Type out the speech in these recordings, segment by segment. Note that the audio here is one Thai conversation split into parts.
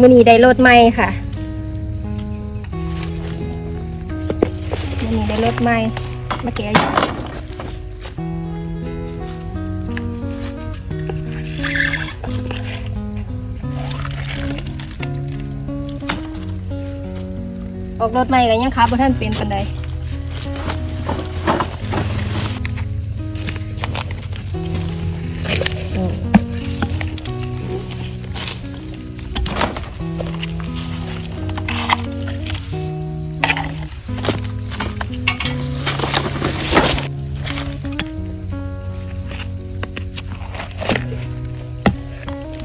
มือนี้ได้รถใหม่ค่ะมือนี้ได้รถใหม่มาแกะอยู่ออกรถใหม่กันยังครับบ่ท่านเป็นปันใด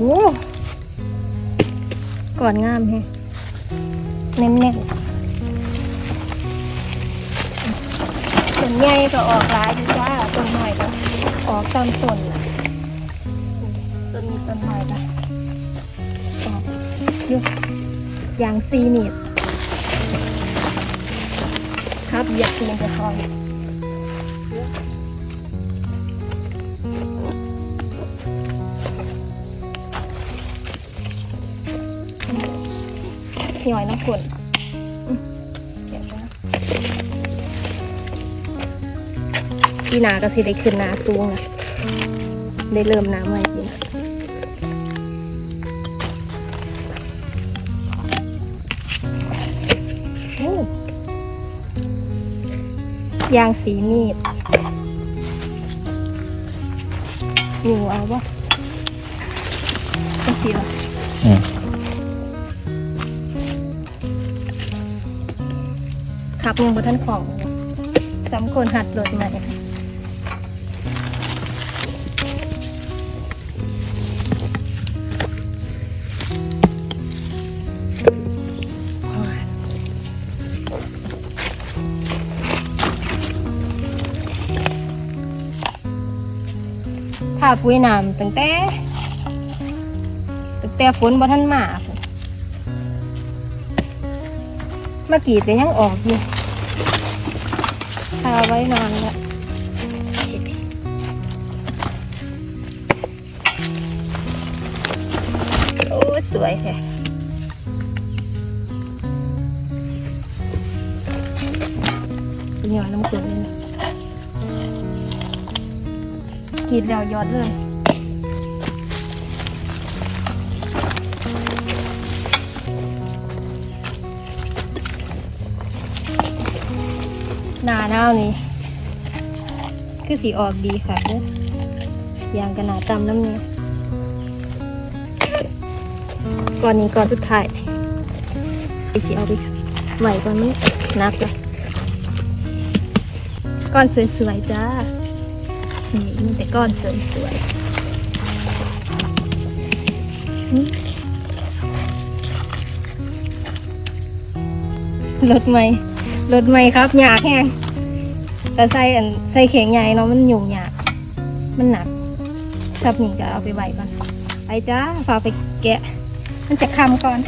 โอ้ก่อนงามแฮะแน่นๆต้นใหญ่ก็ออกหลายอยู่จ้าต้นน้อยก็ออกตามต้นน่ะต้นนี้ต้นน้อยก็ออกอยู่อย่างซีมีดครับอยากกินกระทอน หน่อยน้ำฝนอืมเก็บไว้นะปีหนาก็สิได้ขึ้นนาสูงนะได้เริ่มน้ำใหม่ปีนายางสีมีดอยู่เอาวะเป็นสีอะ ไรอืมครับยังบนท่านของสำคนหัดรถใหม่ถ้าปุ๋ยน้ำตั้งแต่ตั้งแต่ฝนบ่ท่านมาเมื่อกี้แต่ยังออกอยู่ ทาไว้นานแล้วโอ้สวยแฮะเหนียวน้ำกรดเลยนะกรีดแล้วยอดเลย หนาหนาวนี่คือสีออกดีค่ะเด้อยางกันหนาตำน้ำเนี่ยก่อนนี้ก่อนสุดท้ายไปสีเอาไปไหวก่อนมันนักเลยก้อนสวยๆจ้านี่มีแต่ก้อนสวยๆรถไหม รถไหมครับหยาแห้งแต่ใส่ใส่เข่งใหญ่เนาะมันยุ่งยากมันหนักทับหนีจะเอาไปไหวก่อนไปจ้าฝากไปแกะ มันจะคำก่อน